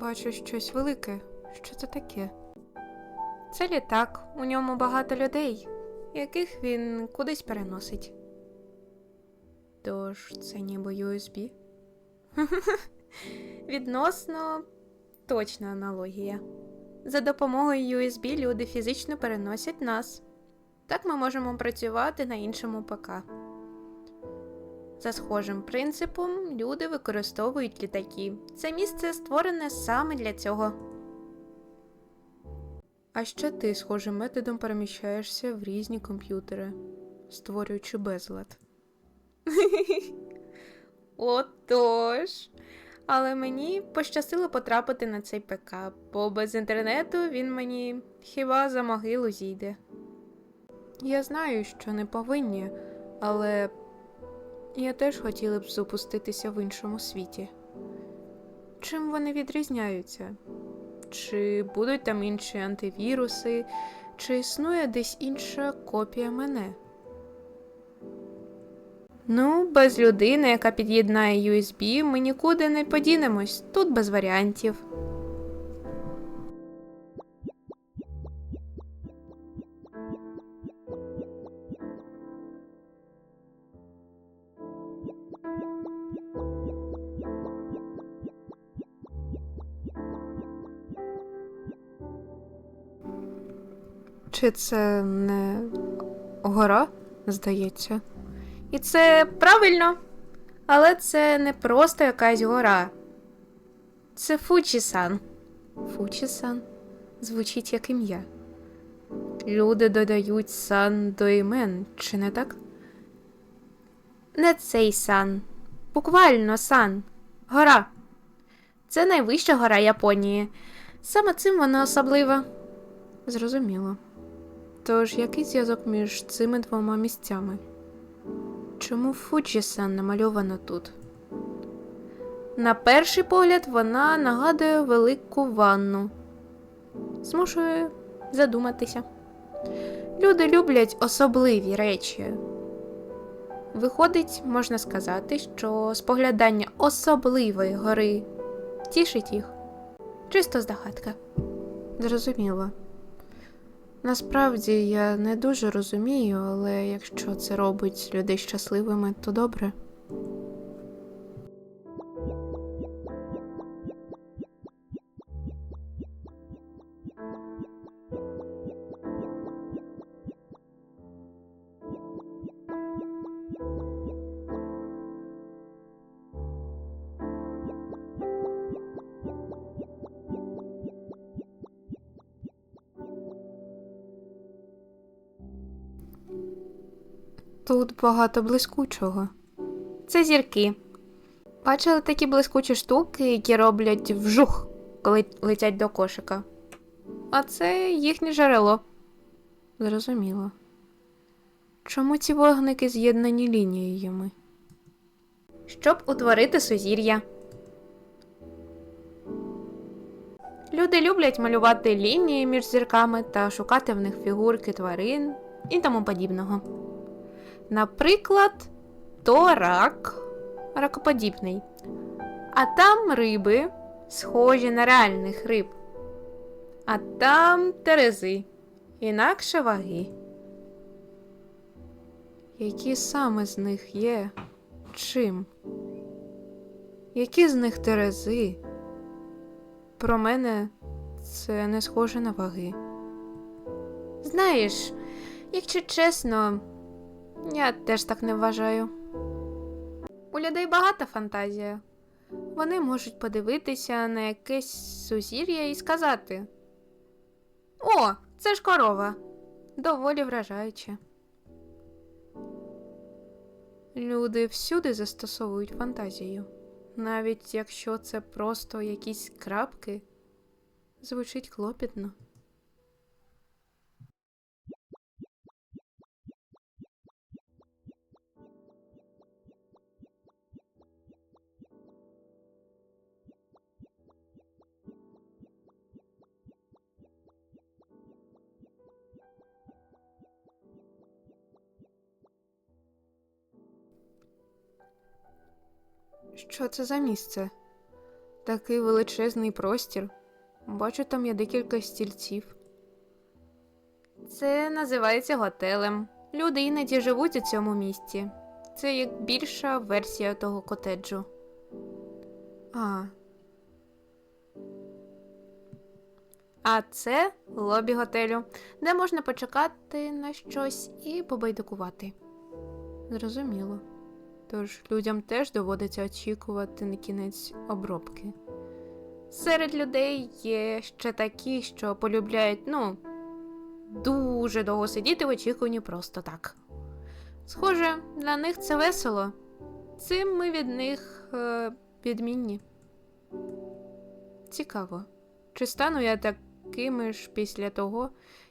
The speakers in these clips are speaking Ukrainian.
Бачу щось велике. Що це таке? Це літак, у ньому багато людей, яких він кудись переносить. Тож це ніби USB? Відносно точна аналогія. За допомогою USB люди фізично переносять нас. Так ми можемо працювати на іншому ПК. За схожим принципом люди використовують літаки. Це місце створене саме для цього. А ще ти схожим методом переміщаєшся в різні комп'ютери, створюючи безлад. Отож. Але мені пощастило потрапити на цей ПК, бо без інтернету він мені хіба за могилу зійде. Я знаю, що не повинні, але я теж хотіла б запуститися в іншому світі. Чим вони відрізняються? Чи будуть там інші антивіруси, чи існує десь інша копія мене? Ну, без людини, яка під'єднає USB, ми нікуди не подінемось. Тут без варіантів. Чи це не гора, здається? І це правильно. Але це не просто якась гора. Це Фучі-сан. Фучі-сан звучить як ім'я. Люди додають сан до імен, чи не так? Не цей сан. Буквально сан. Гора. Це найвища гора Японії. Саме цим вона особлива. Зрозуміло. Тож який зв'язок між цими двома місцями? Чому Фуджі-сан намальована тут? На перший погляд вона нагадує велику ванну. Змушує задуматися. Люди люблять особливі речі. Виходить, можна сказати, що споглядання особливої гори тішить їх. Чисто здогадка. Зрозуміло. Насправді я не дуже розумію, але якщо це робить людей щасливими, то добре. Тут багато блискучого. Це зірки. Бачили такі блискучі штуки, які роблять вжух, коли летять до кошика. А це їхнє джерело. Зрозуміло. Чому ці вогники з'єднані лініями? Щоб утворити сузір'я. Люди люблять малювати лінії між зірками та шукати в них фігурки тварин і тому подібного. Наприклад, то рак ракоподібний. А там риби, схожі на реальних риб. А там терези, інакше ваги. Які саме з них є? Чим? Які з них терези? Про мене це не схоже на ваги. Знаєш, якщо чесно, я теж так не вважаю. У людей багата фантазія. Вони можуть подивитися на якесь сузір'я і сказати: О, це ж корова. Доволі вражаюче. Люди всюди застосовують фантазію, навіть якщо це просто якісь крапки, звучить клопітно. Що це за місце? Такий величезний простір. Бачу, там є декілька стільців. Це називається готелем. Люди іноді живуть у цьому місті. Це як більша версія того котеджу. А. А це лобі готелю, де можна почекати на щось і побайдикувати. Зрозуміло. Тож людям теж доводиться очікувати на кінець обробки. Серед людей є ще такі, що полюбляють, ну, дуже довго сидіти в очікуванні просто так. Схоже, для них це весело. Цим ми від них е, відмінні. Цікаво, чи стану я такими ж після того,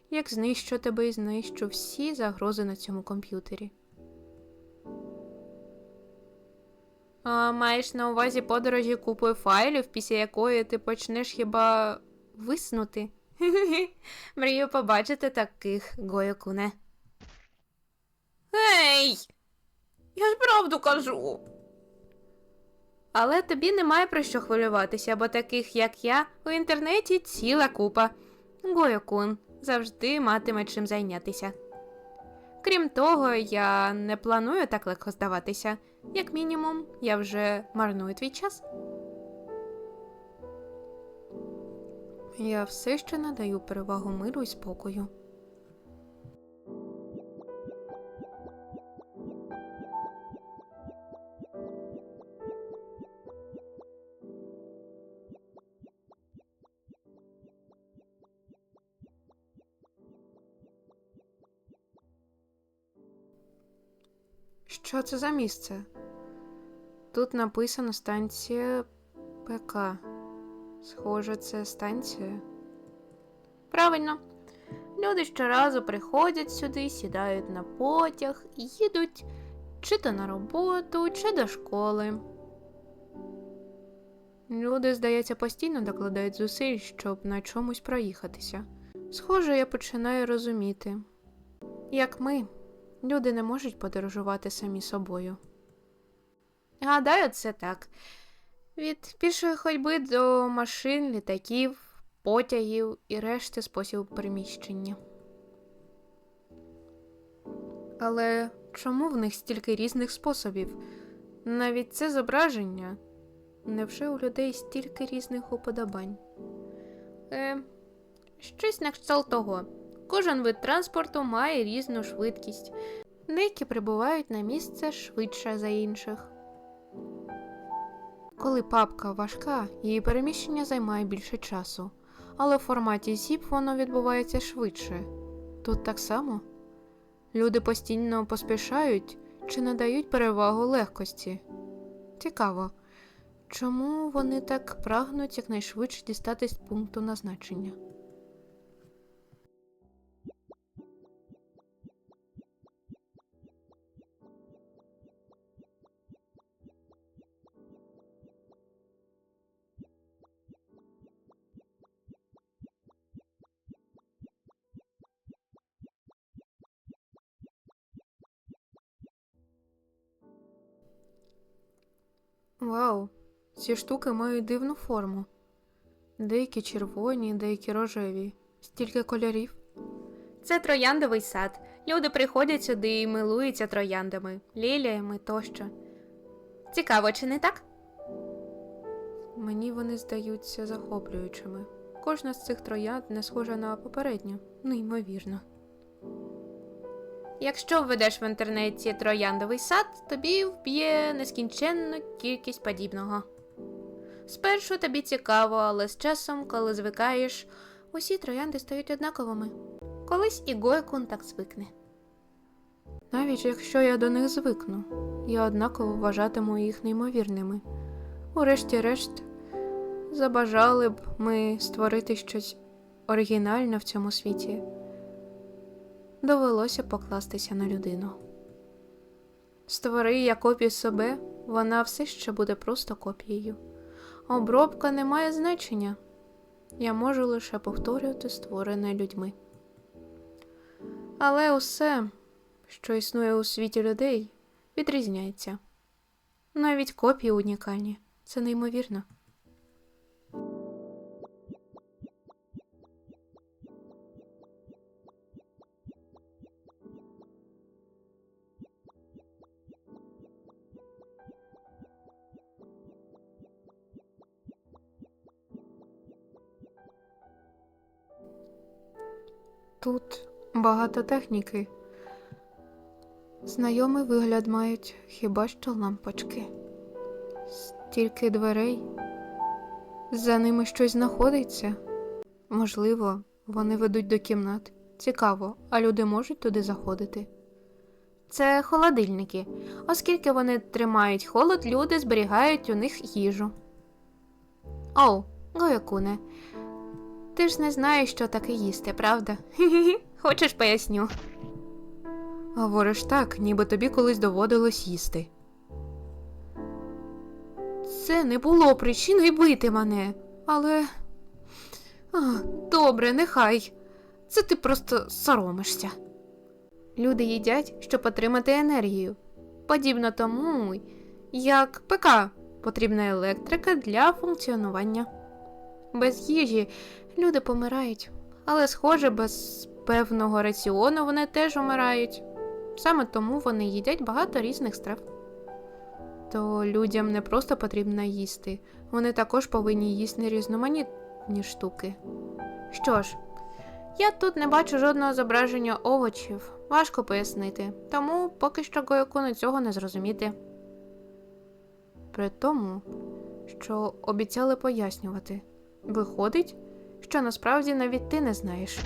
як знищу тебе і знищу всі загрози на цьому комп'ютері. Маєш на увазі подорожі купою файлів, після якої ти почнеш хіба виснути? Мрію побачити таких Гоякуне. Гей! Я ж правду кажу. Але тобі немає про що хвилюватися, бо таких, як я, у інтернеті ціла купа. Гоякун завжди матиме чим зайнятися. Крім того, я не планую так легко здаватися. Як мінімум, я вже марную твій час. Я все ще надаю перевагу миру і спокою. Це за місце? Тут написано станція ПК. Схоже, це станція. Правильно. Люди щоразу приходять сюди, сідають на потяг і їдуть чи то на роботу, чи до школи. Люди, здається, постійно докладають зусиль, щоб на чомусь проїхатися. Схоже, я починаю розуміти. Як ми, люди не можуть подорожувати самі собою. Гадаю, це так. Від пішої ходьби до машин, літаків, потягів і решти спосіб переміщення. Але чому в них стільки різних способів? Навіть це зображення. Невже у людей стільки різних уподобань? Е, щось на кшталт того. Кожен вид транспорту має різну швидкість. Деякі прибувають на місце швидше за інших. Коли папка важка, її переміщення займає більше часу, але в форматі ZIP воно відбувається швидше. Тут так само. Люди постійно поспішають чи надають перевагу легкості. Цікаво, чому вони так прагнуть якнайшвидше дістатись пункту назначення? Вау, ці штуки мають дивну форму. Деякі червоні, деякі рожеві. Стільки кольорів. Це трояндовий сад. Люди приходять сюди і милуються трояндами, ліліями тощо. Цікаво, чи не так? Мені вони здаються захоплюючими. Кожна з цих троянд не схожа на попередню, неймовірно. Якщо введеш в інтернеті трояндовий сад, тобі вб'є нескінченну кількість подібного. Спершу тобі цікаво, але з часом, коли звикаєш, усі троянди стають однаковими. Колись і Гойкун так звикне. Навіть якщо я до них звикну, я однаково вважатиму їх неймовірними. Урешті-решт, забажали б ми створити щось оригінальне в цьому світі довелося покластися на людину. Створи я копію себе, вона все ще буде просто копією. Обробка не має значення. Я можу лише повторювати створене людьми. Але усе, що існує у світі людей, відрізняється. Навіть копії унікальні. Це неймовірно. Багато техніки. Знайомий вигляд мають хіба що лампочки. Стільки дверей. За ними щось знаходиться. Можливо, вони ведуть до кімнат. Цікаво, а люди можуть туди заходити? Це холодильники. Оскільки вони тримають холод, люди зберігають у них їжу. Оу, Гоякуне, ти ж не знаєш, що таке їсти, правда? Хочеш поясню? Говориш так, ніби тобі колись доводилось їсти. Це не було причиною бити мене, але. А, добре, нехай. Це ти просто соромишся. Люди їдять, щоб отримати енергію. Подібно тому, як ПК потрібна електрика для функціонування. Без їжі люди помирають, але, схоже, без певного раціону вони теж умирають. Саме тому вони їдять багато різних страв. То людям не просто потрібно їсти, вони також повинні їсти різноманітні штуки. Що ж, я тут не бачу жодного зображення овочів, важко пояснити, тому поки що Гоякуну цього не зрозуміти. При тому, що обіцяли пояснювати, виходить, що насправді навіть ти не знаєш.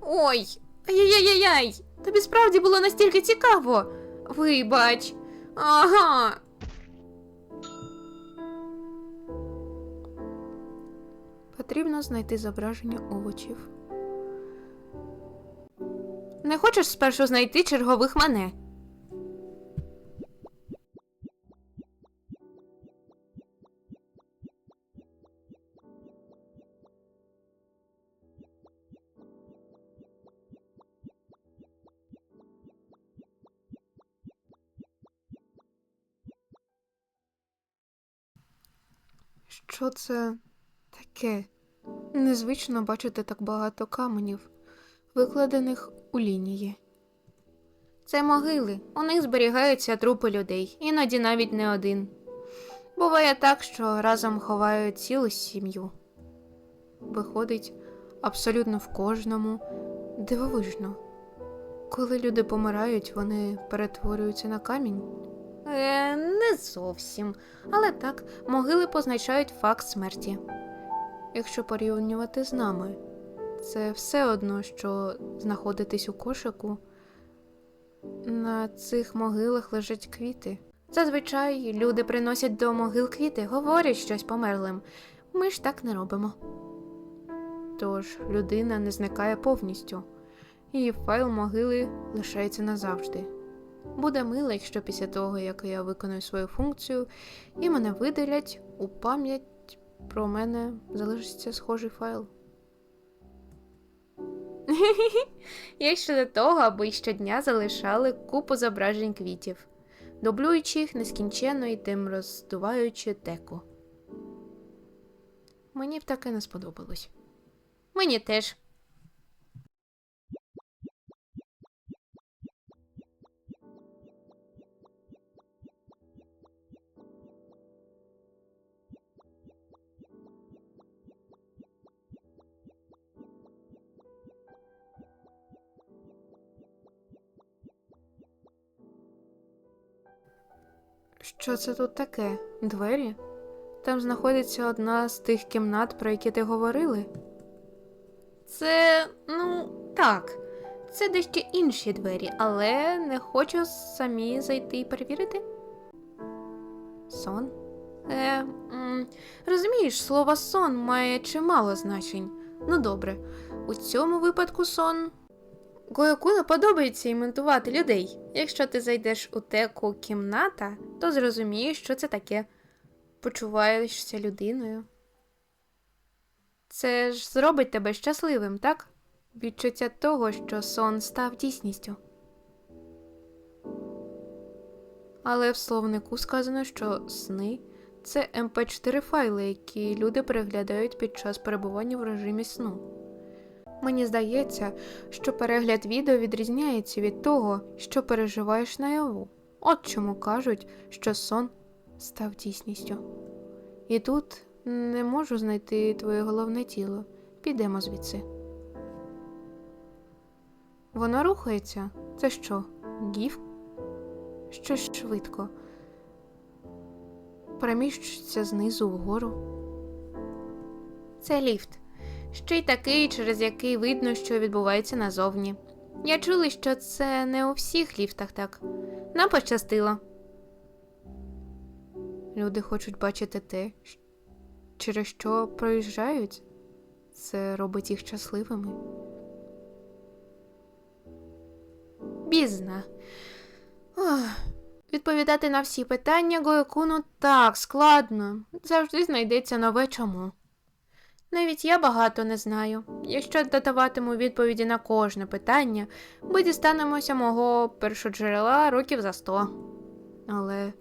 Ой, ай-яй-яй-яй! Тобі справді було настільки цікаво. Вибач. Ага. Потрібно знайти зображення овочів. Не хочеш спершу знайти чергових мене? Що це таке? Незвично бачити так багато каменів, викладених у лінії. Це могили, у них зберігаються трупи людей, іноді навіть не один. Буває так, що разом ховають цілу сім'ю. Виходить, абсолютно в кожному дивовижно. Коли люди помирають, вони перетворюються на камінь. Е, не зовсім. Але так, могили позначають факт смерті. Якщо порівнювати з нами, це все одно, що знаходитись у кошику. На цих могилах лежать квіти. Зазвичай люди приносять до могил квіти, говорять щось померлим. Ми ж так не робимо. Тож людина не зникає повністю, її файл могили лишається назавжди. Буде мило, якщо після того, як я виконую свою функцію, і мене видалять, у пам'ять про мене залишиться схожий файл. Як щодо того, аби щодня залишали купу зображень квітів, дублюючи їх нескінченно і тим роздуваючи теку. Мені б таке не сподобалось. Мені теж. Що це тут таке? Двері? Там знаходиться одна з тих кімнат, про які ти говорили. Це, ну, так. Це дещо інші двері, але не хочу самі зайти і перевірити. Сон? Е, м, розумієш, слово сон має чимало значень. Ну добре, у цьому випадку сон. Гоякуну подобається іментувати людей. Якщо ти зайдеш у теку кімната, то зрозумієш, що це таке. Почуваєшся людиною. Це ж зробить тебе щасливим, так? Відчуття того, що сон став дійсністю. Але в словнику сказано, що сни це mp4 файли, які люди переглядають під час перебування в режимі сну. Мені здається, що перегляд відео відрізняється від того, що переживаєш наяву. От чому кажуть, що сон став дійсністю. І тут не можу знайти твоє головне тіло. Підемо звідси. Воно рухається. Це що? Гіф? Щось швидко. Переміщується знизу вгору. Це ліфт. Ще й такий, через який видно, що відбувається назовні. Я чула, що це не у всіх ліфтах так. Нам пощастило. Люди хочуть бачити те, через що проїжджають. Це робить їх щасливими. Бізна. Ох. Відповідати на всі питання Гоякуну так складно. Завжди знайдеться нове чому. Навіть я багато не знаю. Якщо додаватиму відповіді на кожне питання, ми дістанемося мого першоджерела років за сто. Але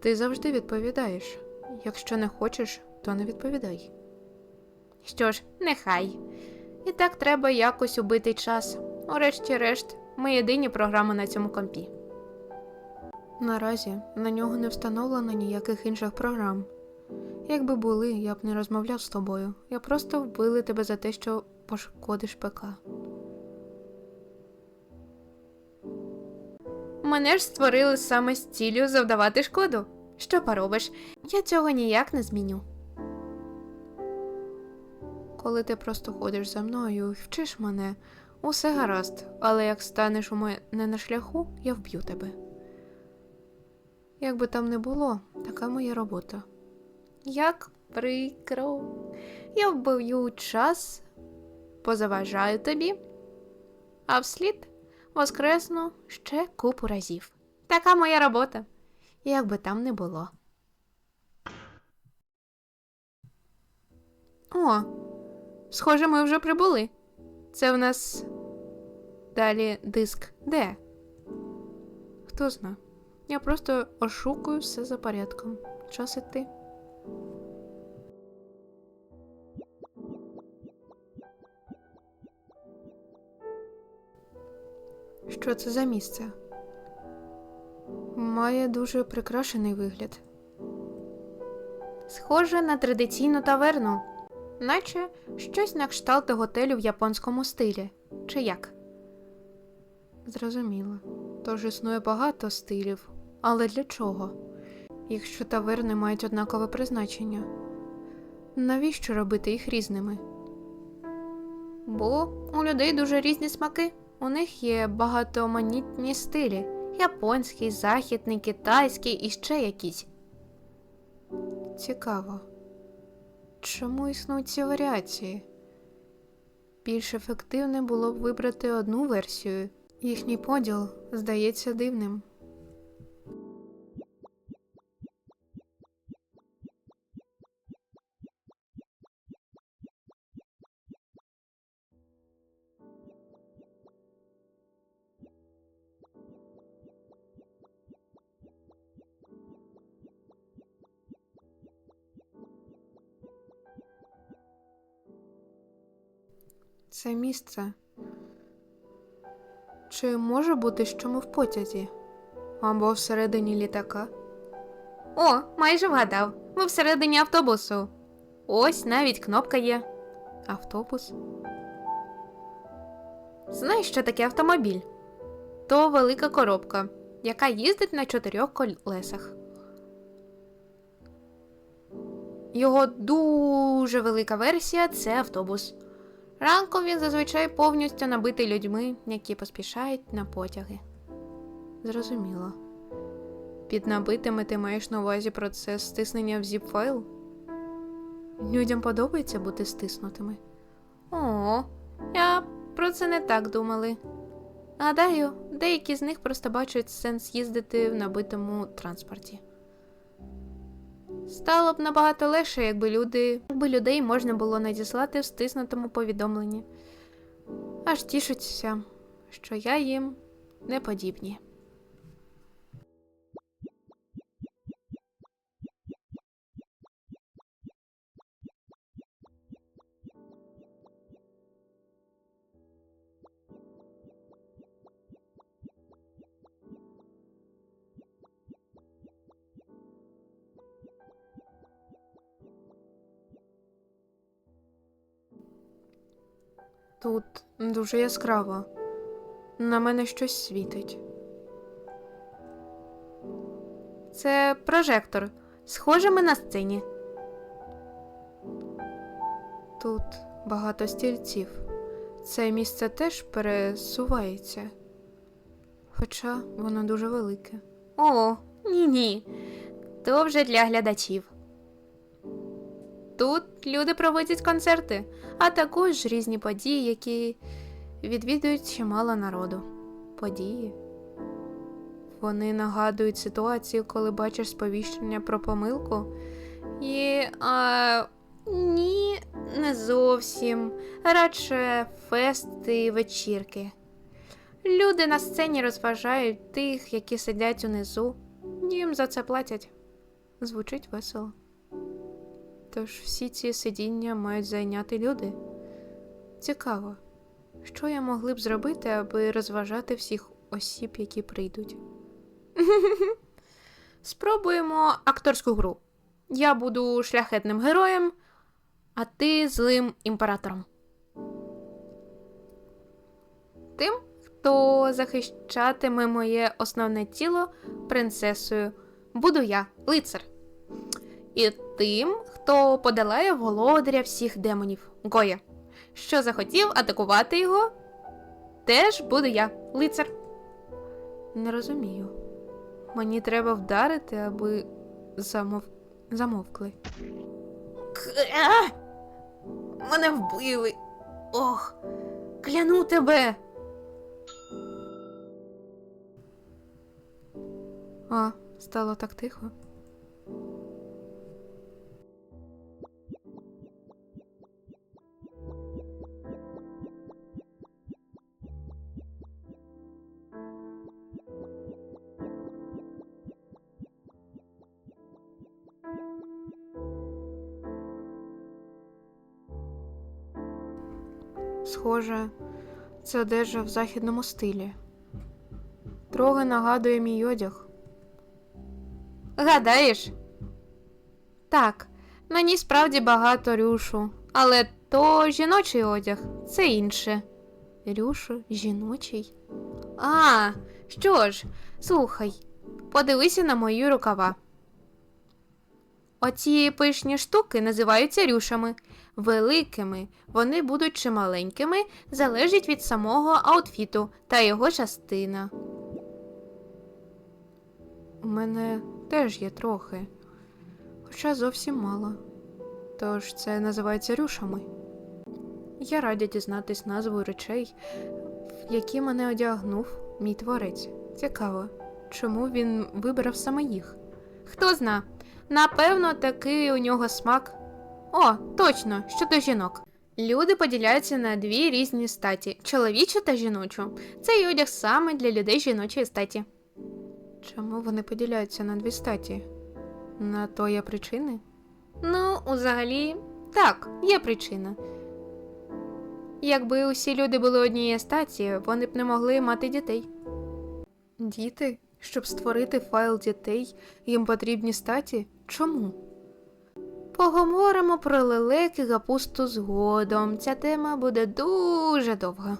ти завжди відповідаєш. Якщо не хочеш, то не відповідай. Що ж, нехай. І так треба якось убити час. Урешті-решт, ми єдині програми на цьому компі. Наразі на нього не встановлено ніяких інших програм. Якби були, я б не розмовляв з тобою. Я просто вбили тебе за те, що пошкодиш ПК. Мене ж створили саме з ціллю завдавати шкоду. Що поробиш? Я цього ніяк не зміню. Коли ти просто ходиш за мною і вчиш мене, усе гаразд, але як станеш у мене на шляху, я вб'ю тебе. Як би там не було, така моя робота. Як прикро. Я вбив час, позаважаю тобі, а вслід воскресну ще купу разів. Така моя робота. Як би там не було. О, схоже, ми вже прибули. Це в нас далі диск де? Хто зна? Я просто ошукую все за порядком. Час іти. Що це за місце? Має дуже прикрашений вигляд. Схоже на традиційну таверну, наче щось на кшталт готелю в японському стилі. Чи як? Зрозуміло. Тож існує багато стилів. Але для чого? Якщо таверни мають однакове призначення, навіщо робити їх різними? Бо у людей дуже різні смаки. У них є багатоманітні стилі: японський, західний, китайський і ще якісь. Цікаво. Чому існують ці варіації? Більш ефективне було б вибрати одну версію. Їхній поділ здається дивним. Місце. Чи може бути, що ми в потязі? Або всередині літака? О, майже вгадав. Ми всередині автобусу. Ось навіть кнопка є. Автобус. Знаєш, що таке автомобіль? То велика коробка, яка їздить на чотирьох колесах. Його дуже велика версія це автобус. Ранком він зазвичай повністю набитий людьми, які поспішають на потяги. Зрозуміло. Під набитими ти маєш на увазі процес стиснення в zip-файл? Людям подобається бути стиснутими. О, я про це не так думали. Гадаю, деякі з них просто бачать сенс їздити в набитому транспорті. Стало б набагато легше, якби люди, якби людей можна було надіслати в стиснутому повідомленні. Аж тішуться, що я їм не подібні. Тут дуже яскраво. На мене щось світить. Це прожектор. Схоже, ми на сцені. Тут багато стільців. Це місце теж пересувається. Хоча воно дуже велике. О, ні ні. То вже для глядачів. Тут люди проводять концерти, а також різні події, які відвідують чимало народу. Події. Вони нагадують ситуацію, коли бачиш сповіщення про помилку. І а, ні, не зовсім. Радше фести і вечірки. Люди на сцені розважають тих, які сидять унизу. Їм за це платять. Звучить весело. Тож всі ці сидіння мають зайняти люди. Цікаво, що я могли б зробити, аби розважати всіх осіб, які прийдуть. Спробуємо акторську гру. Я буду шляхетним героєм, а ти злим імператором. Тим, хто захищатиме моє основне тіло принцесою, буду я, лицар. І тим, хто подолає володаря всіх демонів, Гоя. Що захотів атакувати його, теж буду я, лицар. Не розумію. Мені треба вдарити, аби замов... замовкли. Мене вбили. Ох, кляну тебе. А, стало так тихо. Схоже, це одежа в західному стилі. Трохи нагадує мій одяг. Гадаєш? Так, на ній справді багато рюшу, але то жіночий одяг, це інше. Рюшу жіночий? А, що ж, слухай, подивися на мої рукава. Оці пишні штуки називаються рюшами. Великими вони будуть чи маленькими, залежить від самого аутфіту та його частина. У мене теж є трохи, хоча зовсім мало. Тож це називається рюшами. Я радя дізнатись назву речей, в які мене одягнув мій творець. Цікаво, чому він вибрав саме їх? Хто зна, напевно, такий у нього смак. О, точно, щодо жінок. Люди поділяються на дві різні статі чоловічу та жіночу. Цей одяг саме для людей жіночої статі. Чому вони поділяються на дві статі? На то є причини? Ну, взагалі, так, є причина. Якби усі люди були однієї статі, вони б не могли мати дітей. Діти? Щоб створити файл дітей, їм потрібні статі? Чому? Поговоримо про лелеки капусту згодом. Ця тема буде дуже довга.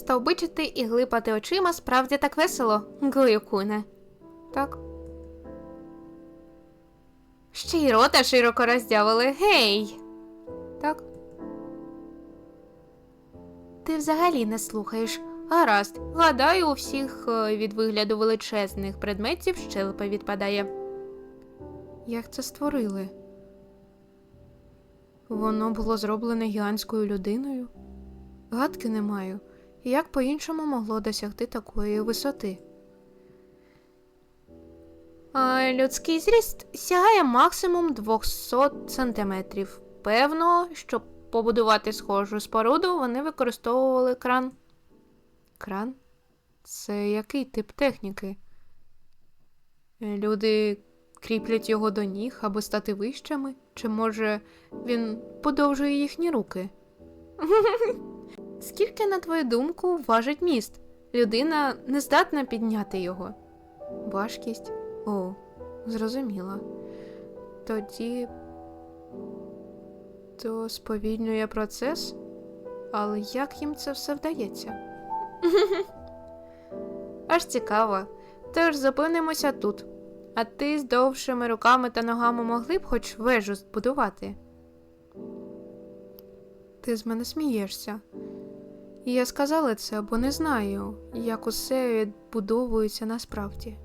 Стовбичити і глипати очима справді так весело, Глюкуне. Так. Ще й рота широко роздявили. Гей. Так. Ти взагалі не слухаєш. Гаразд, гадаю, у всіх е, від вигляду величезних предметів щелепа відпадає. Як це створили? Воно було зроблене гігантською людиною? Гадки не маю. Як по-іншому могло досягти такої висоти? Людський зріст сягає максимум 200 сантиметрів. Певно, щоб побудувати схожу споруду, вони використовували кран. Кран? Це який тип техніки? Люди кріплять його до ніг, аби стати вищими? Чи може він подовжує їхні руки? Скільки, на твою думку, важить міст? Людина не здатна підняти його. Важкість? О, зрозуміла. Тоді. То сповільнює процес? Але як їм це все вдається? Аж цікаво. Тож зупинимося тут. А ти з довшими руками та ногами могли б хоч вежу збудувати? Ти з мене смієшся. І я сказала це, бо не знаю, як усе відбудовується насправді.